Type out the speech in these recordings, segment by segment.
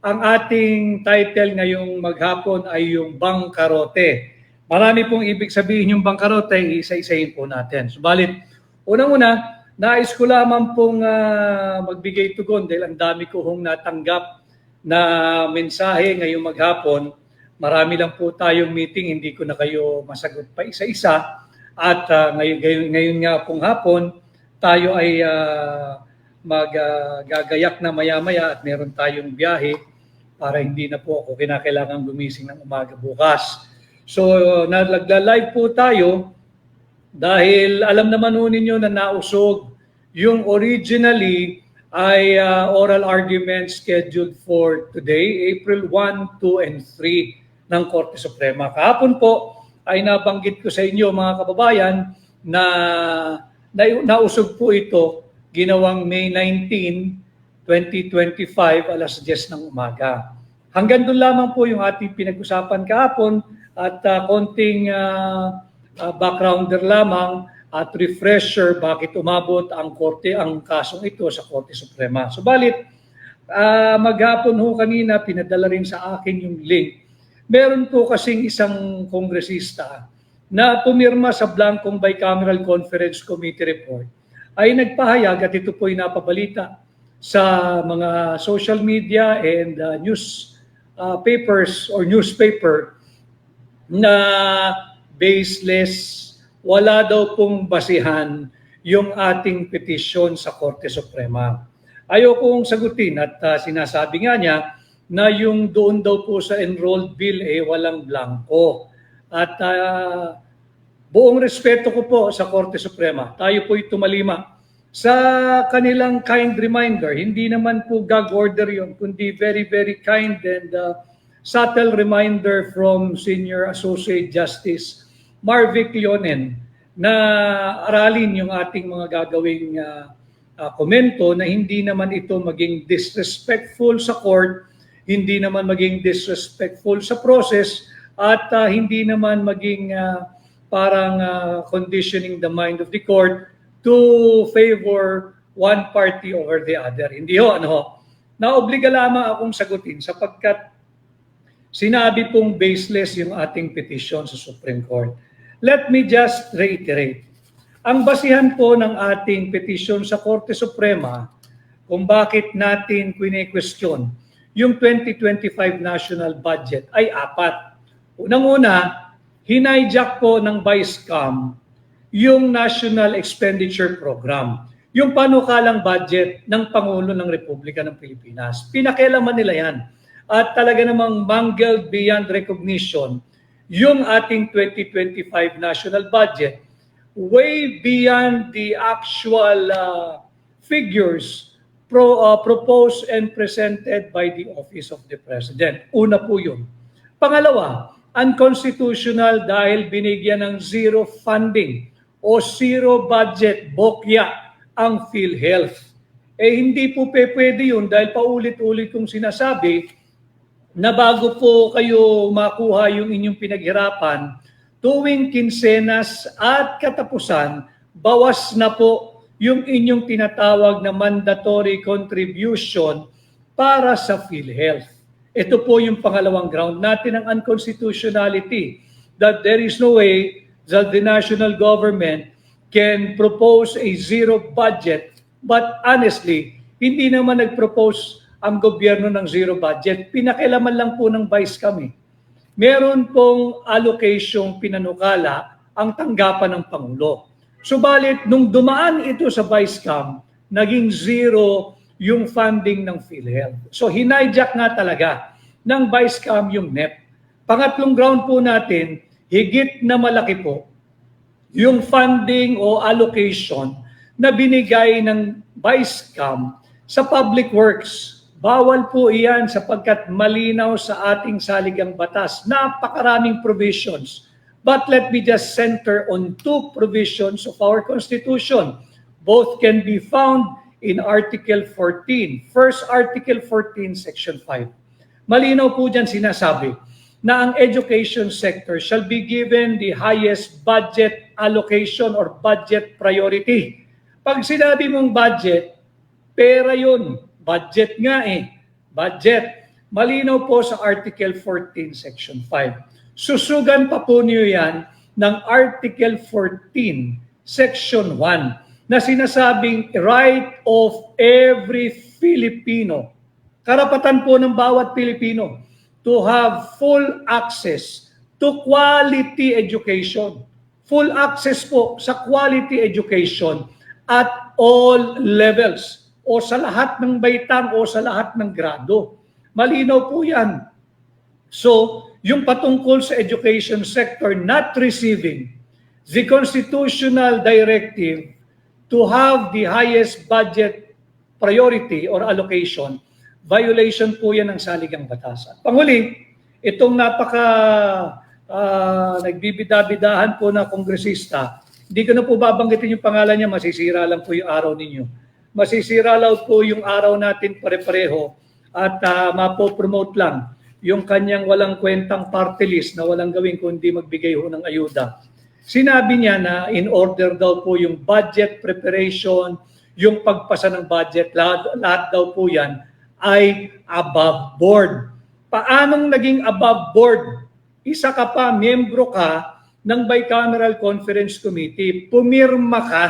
Ang ating title ngayong maghapon ay yung bangkarote. Marami pong ibig sabihin yung bangkarote, isa-isahin po natin. Subalit, unang-una, nais ko lamang pong ah, magbigay tugon dahil ang dami ko hong natanggap na mensahe ngayong maghapon. Marami lang po tayong meeting, hindi ko na kayo masagot pa isa-isa. At ah, ngayon, ngayon, ngayon nga pong hapon, tayo ay ah, maggagayak na maya-maya at meron tayong biyahe para hindi na po ako kinakailangan gumising ng umaga bukas. So, nagla-live po tayo dahil alam naman ho ninyo na nausog yung originally ay ah, oral argument scheduled for today, April 1, 2, and 3 ng Korte Suprema. Kahapon po ay nabanggit ko sa inyo mga kababayan na, na nausog po ito ginawang May 19, 2025 alas 10 ng umaga. Hanggang doon lamang po yung ating pinag-usapan kahapon at ah, konting ah, ah, backgrounder lamang at refresher bakit umabot ang korte ang kasong ito sa Korte Suprema. Subalit, ah, maghapon ho kanina pinadala rin sa akin yung link. Meron po kasing isang kongresista na pumirma sa blankong bicameral conference committee report ay nagpahayag at ito po ay napabalita sa mga social media and uh, news uh, papers or newspaper na baseless, wala daw pong basihan yung ating petisyon sa Korte Suprema. Ayokong sagutin at uh, sinasabi nga niya na yung doon daw po sa enrolled bill eh walang blanco. At uh, buong respeto ko po sa Korte Suprema. Tayo po'y tumalima sa kanilang kind reminder. Hindi naman po gag order yun, kundi very, very kind and uh, subtle reminder from Senior Associate Justice Marvic Leonen na aralin yung ating mga gagawing uh, uh, komento na hindi naman ito maging disrespectful sa court, hindi naman maging disrespectful sa process, at uh, hindi naman maging uh, parang uh, conditioning the mind of the court to favor one party over the other. Hindi ho, ano ho. Naobliga lamang akong sagutin sapagkat sinabi pong baseless yung ating petition sa Supreme Court. Let me just reiterate. Ang basihan po ng ating petition sa Korte Suprema kung bakit natin kwine-question yung 2025 national budget ay apat. Unang-una, hinayjack po ng Vice-Cam yung National Expenditure Program, yung panukalang budget ng Pangulo ng Republika ng Pilipinas. Pinakialaman nila yan. At talaga namang mangled beyond recognition yung ating 2025 national budget way beyond the actual uh, figures pro, uh, proposed and presented by the Office of the President. Una po yun. Pangalawa, unconstitutional dahil binigyan ng zero funding o zero budget, bokya, ang PhilHealth. Eh hindi po pwede yun dahil paulit-ulit kong sinasabi na bago po kayo makuha yung inyong pinaghirapan, tuwing kinsenas at katapusan, bawas na po yung inyong tinatawag na mandatory contribution para sa PhilHealth. Ito po yung pangalawang ground natin ng unconstitutionality that there is no way that the national government can propose a zero budget but honestly, hindi naman nag-propose ang gobyerno ng zero budget. Pinakilaman lang po ng vice kami. Meron pong allocation pinanukala ang tanggapan ng Pangulo. Subalit, nung dumaan ito sa vice cam, naging zero yung funding ng PhilHealth. So, hinayjack nga talaga ng vice cam yung NEP. Pangatlong ground po natin, higit na malaki po yung funding o allocation na binigay ng vice cam sa public works. Bawal po iyan sapagkat malinaw sa ating saligang batas. Napakaraming provisions. But let me just center on two provisions of our Constitution. Both can be found in Article 14. First, Article 14, Section 5. Malinaw po dyan sinasabi na ang education sector shall be given the highest budget allocation or budget priority. Pag sinabi mong budget, pera yun. Budget nga eh. Budget. Malinaw po sa Article 14, Section 5. Susugan pa po niyo yan ng Article 14, Section 1 na sinasabing right of every Filipino. Karapatan po ng bawat Pilipino to have full access to quality education. Full access po sa quality education at all levels o sa lahat ng baitang o sa lahat ng grado. Malinaw po yan. So, yung patungkol sa education sector not receiving the constitutional directive to have the highest budget priority or allocation, violation po yan ng saligang batas. At Panguli, itong napaka ah, nagbibida-bidahan po na kongresista, hindi ko na po babanggitin yung pangalan niya, masisira lang po yung araw ninyo. Masisira lang po yung araw natin pare-pareho at uh, mapopromote lang yung kanyang walang kwentang party list na walang gawin kundi magbigay ho ng ayuda. Sinabi niya na in order daw po yung budget preparation, yung pagpasa ng budget, lahat, lahat daw po yan ay above board. Paanong naging above board? Isa ka pa, miyembro ka ng Bicameral Conference Committee, pumirma ka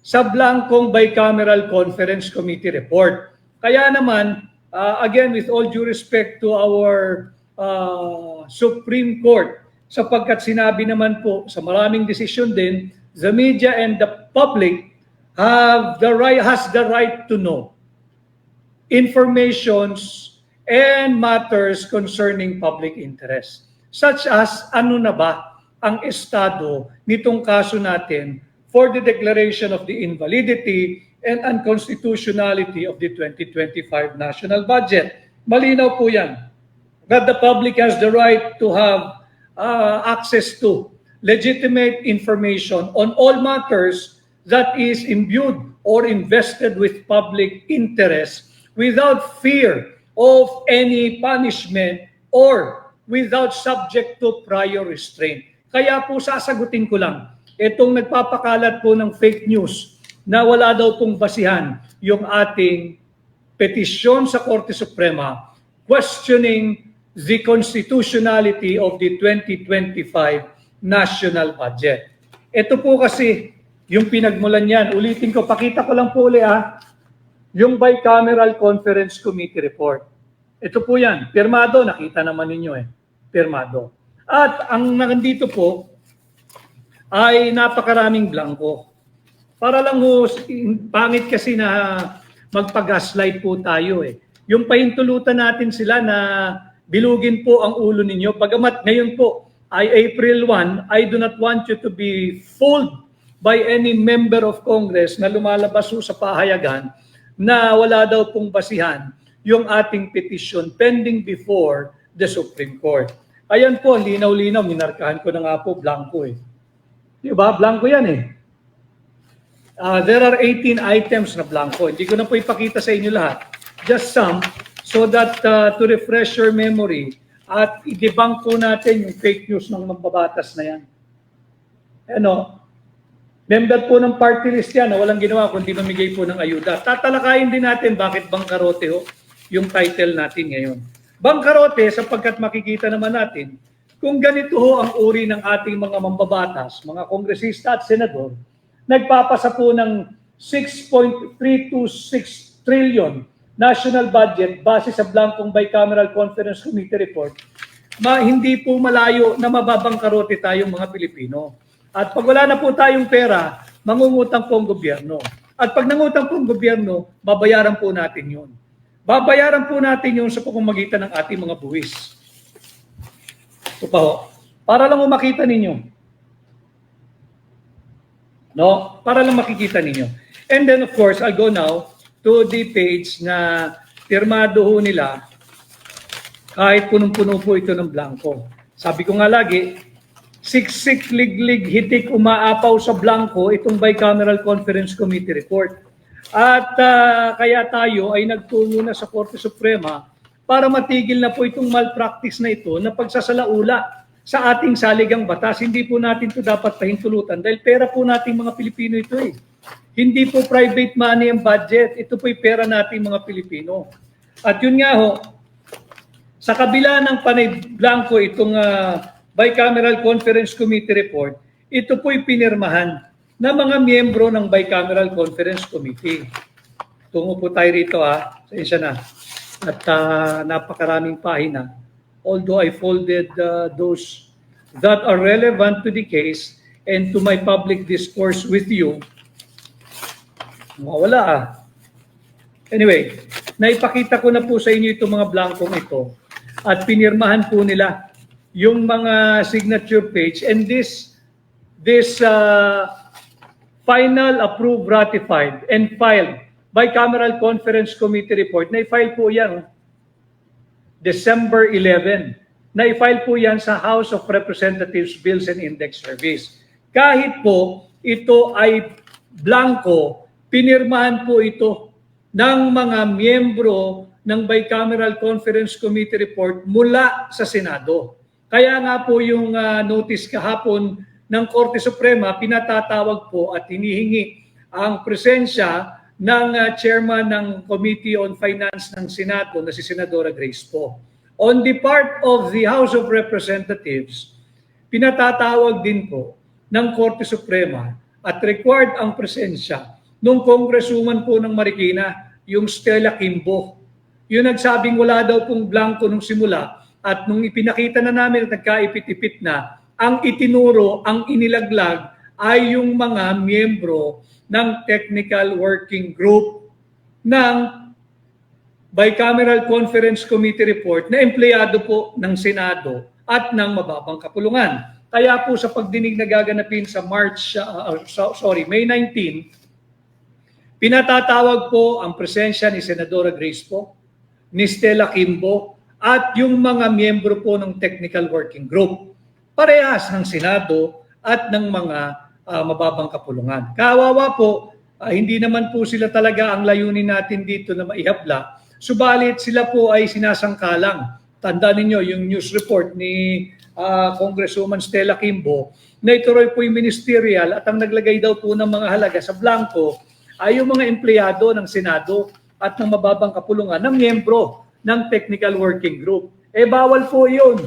sa blankong Bicameral Conference Committee report. Kaya naman, uh, again, with all due respect to our uh, Supreme Court, sapagkat sinabi naman po sa maraming desisyon din, the media and the public have the right, has the right to know informations and matters concerning public interest. Such as ano na ba ang estado nitong kaso natin for the declaration of the invalidity and unconstitutionality of the 2025 national budget. Malinaw po yan. That the public has the right to have uh, access to legitimate information on all matters that is imbued or invested with public interest without fear of any punishment or without subject to prior restraint. Kaya po sasagutin ko lang, itong nagpapakalat po ng fake news na wala daw pong basihan yung ating petisyon sa Korte Suprema questioning the constitutionality of the 2025 national budget. Ito po kasi yung pinagmulan yan. Ulitin ko, pakita ko lang po uli ah, yung Bicameral Conference Committee report. Ito po yan, pirmado, nakita naman ninyo eh, pirmado. At ang nandito po ay napakaraming blanco. Para lang ho, pangit kasi na magpag-gaslight po tayo eh. Yung pahintulutan natin sila na bilugin po ang ulo ninyo. Pagamat ngayon po ay April 1, I do not want you to be fooled by any member of Congress na lumalabas sa pahayagan na wala daw pong basihan yung ating petition pending before the Supreme Court. Ayan po, linaw-linaw, minarkahan ko na nga po, blanco eh. Di ba? Blanco yan eh. Uh, there are 18 items na blanco. Hindi ko na po ipakita sa inyo lahat. Just some so that uh, to refresh your memory at i-debunk po natin yung fake news ng mambabatas na yan. Ano, member po ng party list yan na walang ginawa kundi mamigay po ng ayuda. Tatalakayin din natin bakit bangkarote ho yung title natin ngayon. Bangkarote sapagkat makikita naman natin kung ganito ho ang uri ng ating mga mambabatas, mga kongresista at senador, nagpapasa po ng 6.326 trillion national budget base sa blankong bicameral conference committee report, ma hindi po malayo na mababangkarote tayong mga Pilipino. At pag wala na po tayong pera, mangungutang po ang gobyerno. At pag nangutang po ang gobyerno, babayaran po natin yun. Babayaran po natin yun sa pamamagitan ng ating mga buwis. Ito pa. Para lang makita ninyo. No? Para lang makikita ninyo. And then of course, I'll go now to the page na pirmado ho nila kahit punong-puno po ito ng blanco. Sabi ko nga lagi, siksik, liglig, hitik, umaapaw sa blanco itong bicameral conference committee report. At uh, kaya tayo ay nagtungo na sa Korte Suprema para matigil na po itong malpractice na ito na pagsasalaula sa ating saligang batas. Hindi po natin ito dapat pahintulutan dahil pera po nating mga Pilipino ito eh. Hindi po private money ang budget. Ito po'y pera nating mga Pilipino. At yun nga ho, Sa kabila ng panay blanco itong ah, Bicameral Conference Committee report, ito po'y pinirmahan ng mga miyembro ng Bicameral Conference Committee. Tungo po tayo rito ha, sa isa na. At ah, napakaraming pahina. Although I folded ah, those that are relevant to the case and to my public discourse with you, mawala ah. Anyway, naipakita ko na po sa inyo itong mga blankong ito at pinirmahan po nila yung mga signature page and this this uh, final approved ratified and filed bicameral conference committee report na i-file po yan December 11 na i-file po yan sa House of Representatives Bills and Index Service. Kahit po ito ay blanco, pinirmahan po ito ng mga miyembro ng Bicameral Conference Committee report mula sa Senado. Kaya nga po yung ah, notice kahapon ng Korte Suprema, pinatatawag po at hinihingi ang presensya ng ah, chairman ng Committee on Finance ng Senado na si Senadora Grace po. On the part of the House of Representatives, pinatatawag din po ng Korte Suprema at required ang presensya nung congresswoman po ng Marikina, yung Stella Kimbo. Yung nagsabing wala daw pong blanco nung simula at nung ipinakita na namin at nagkaipit-ipit na, ang itinuro, ang inilaglag ay yung mga miyembro ng Technical Working Group ng Bicameral Conference Committee report na empleyado po ng Senado at ng mababang kapulungan. Kaya po sa pagdinig na gaganapin sa March, uh, so- sorry, May 19, Pinatatawag po ang presensya ni Senadora Grace po, ni Stella Kimbo, at yung mga miyembro po ng Technical Working Group. Parehas ng Senado at ng mga ah, mababang kapulungan. Kawawa po, ah, hindi naman po sila talaga ang layunin natin dito na maihabla. Subalit sila po ay sinasangkalang. Tanda ninyo yung news report ni ah, Congresswoman Stella Kimbo na ituloy po yung ministerial at ang naglagay daw po ng mga halaga sa blanco ay yung mga empleyado ng Senado at ng mababang kapulungan ng miyembro ng Technical Working Group. Eh bawal po yun.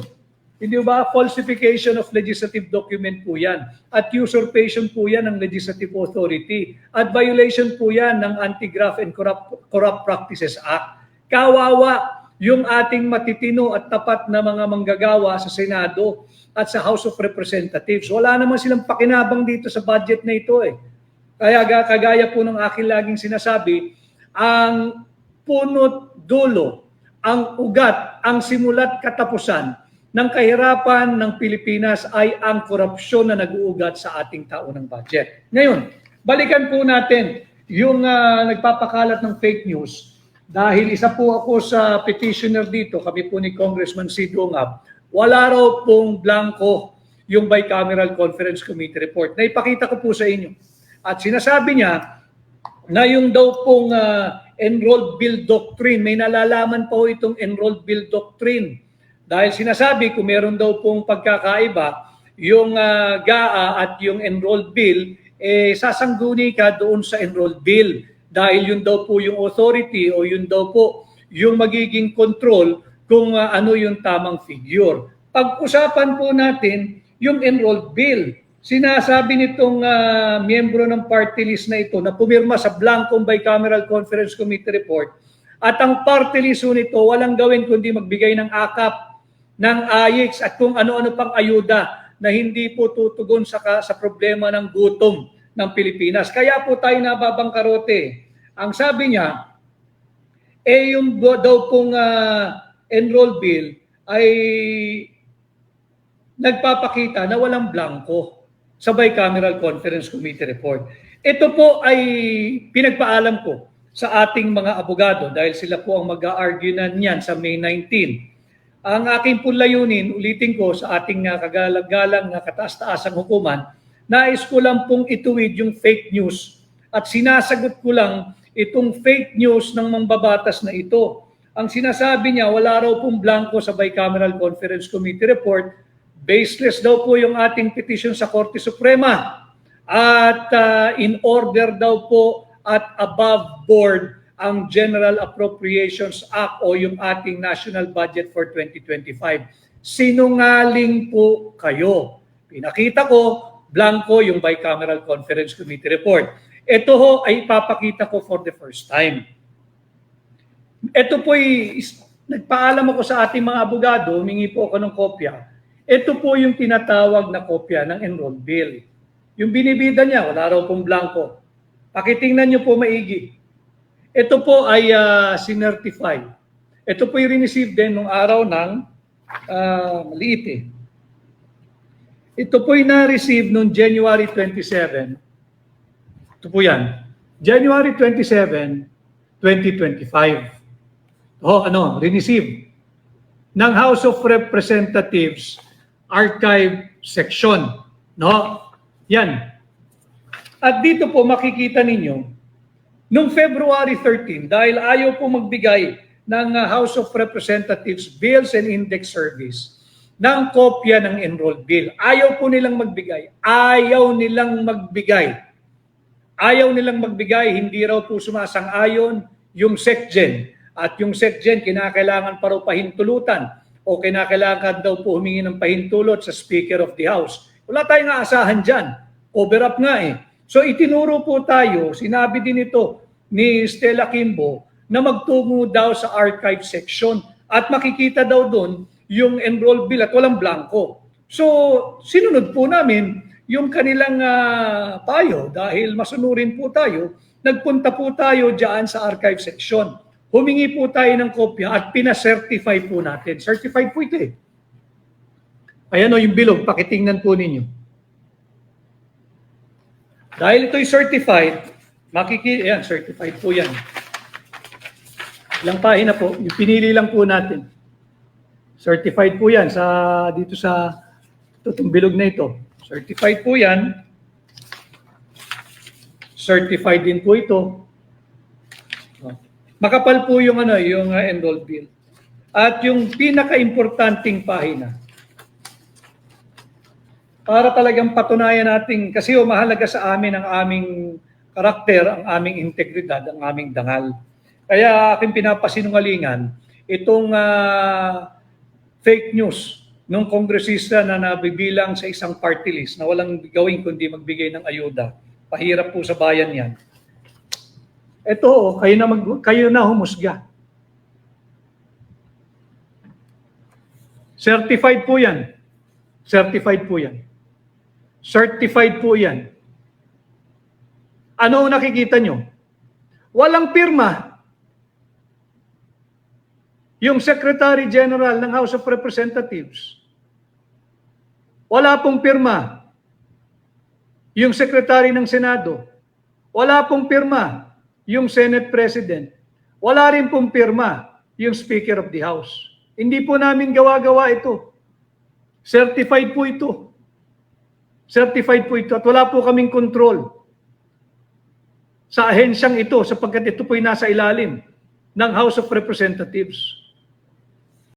Hindi ba? Falsification of legislative document po yan. At usurpation po yan ng legislative authority. At violation po yan ng Anti-Graft and Corrupt, Corrupt Practices Act. Kawawa yung ating matitino at tapat na mga manggagawa sa Senado at sa House of Representatives. Wala naman silang pakinabang dito sa budget na ito eh. Kaya ga- kagaya po ng aking laging sinasabi, ang punot dulo, ang ugat, ang simulat katapusan ng kahirapan ng Pilipinas ay ang korupsyon na nag-uugat sa ating taunang budget. Ngayon, balikan po natin yung ah, nagpapakalat ng fake news. Dahil isa po ako sa petitioner dito, kami po ni Congressman Sid Ungab, wala raw pong blanco yung bicameral conference committee report. Naipakita ko po sa inyo. At sinasabi niya na yung daw pong ah, enrolled bill doctrine, may nalalaman po itong enrolled bill doctrine. Dahil sinasabi kung meron daw pong pagkakaiba, yung ah, GAA at yung enrolled bill, eh, sasangguni ka doon sa enrolled bill. Dahil yun daw po yung authority o yun daw po yung magiging control kung ah, ano yung tamang figure. Pag-usapan po natin yung enrolled bill. Sinasabi nitong ah, miyembro ng party list na ito na pumirma sa blankong bicameral conference committee report at ang party list nito walang gawin kundi magbigay ng akap ng AIX at kung ano-ano pang ayuda na hindi po tutugon sa, sa problema ng gutom ng Pilipinas. Kaya po tayo nababangkarote. Ang sabi niya, eh yung daw pong ah, enroll bill ay nagpapakita na walang blanco sa bicameral conference committee report. Ito po ay pinagpaalam ko sa ating mga abogado dahil sila po ang mag-argue na niyan sa May 19. Ang aking po layunin, ulitin ko sa ating uh, kagalang-galang na kataas-taasang hukuman, nais ko lang pong ituwid yung fake news at sinasagot ko lang itong fake news ng mambabatas na ito. Ang sinasabi niya, wala raw pong blanco sa bicameral conference committee report. Baseless daw po yung ating petition sa Korte Suprema. At uh, in order daw po at above board ang General Appropriations Act o yung ating National Budget for 2025. Sinungaling po kayo. Pinakita ko, blanco yung Bicameral Conference Committee report. Ito ho ay ipapakita ko for the first time. Ito po ay nagpaalam ako sa ating mga abogado, humingi po ako ng kopya. Ito po yung tinatawag na kopya ng enrolled bill. Yung binibida niya, wala raw pong blanco. Pakitingnan niyo po maigi. Ito po ay uh, sinertify. Ito po yung receive din nung araw ng uh, maliit eh. Ito po yung na-receive noong January 27. Ito po yan. January 27, 2025. Oh, ano, receive ng House of Representatives Archive Section. No? Yan. At dito po makikita ninyo, noong February 13, dahil ayaw po magbigay ng uh, House of Representatives Bills and Index Service ng kopya ng enrolled bill. Ayaw po nilang magbigay. Ayaw nilang magbigay. Ayaw nilang magbigay, hindi raw po sumasang-ayon yung SecGen. At yung SecGen, kinakailangan pa raw pahintulutan o kinakailangan daw po humingi ng pahintulot sa Speaker of the House. Wala tayong aasahan dyan. Cover up nga eh. So itinuro po tayo, sinabi din ito ni Stella Kimbo, na magtungo daw sa archive section at makikita daw doon yung enrolled bill at walang blanco. So sinunod po namin yung kanilang uh, payo dahil masunurin po tayo, nagpunta po tayo diyan sa archive section. Humingi po tayo ng kopya at pina-certify po natin. Certified po ito eh. Ayan o yung bilog, pakitingnan po ninyo. Dahil ito'y certified, makiki ayan, certified po yan. Ilang pahina po, yung pinili lang po natin. Certified po yan sa dito sa itong bilog na ito. Certified po yan. Certified din po ito. Makapal po yung ano, yung uh, enrolled bill. At yung pinaka-importanting pahina, para talagang patunayan natin, kasi o mahalaga sa amin ang aming karakter, ang aming integridad, ang aming dangal. Kaya aking pinapasinungalingan, itong uh, fake news nung kongresista na nabibilang sa isang party list na walang gawin kundi magbigay ng ayuda. Pahirap po sa bayan yan. Ito, kayo na, mag, kayo na humusga. Certified po yan. Certified po yan. Certified po yan. Ano nakikita nyo? Walang pirma. Yung Secretary General ng House of Representatives. Wala pong pirma. Yung Secretary ng Senado. Wala pong pirma. Yung Senate President. Wala rin pong pirma. Yung Speaker of the House. Hindi po namin gawa-gawa ito. Certified po ito. Certified po ito at wala po kaming control sa ahensyang ito sapagkat ito po'y nasa ilalim ng House of Representatives.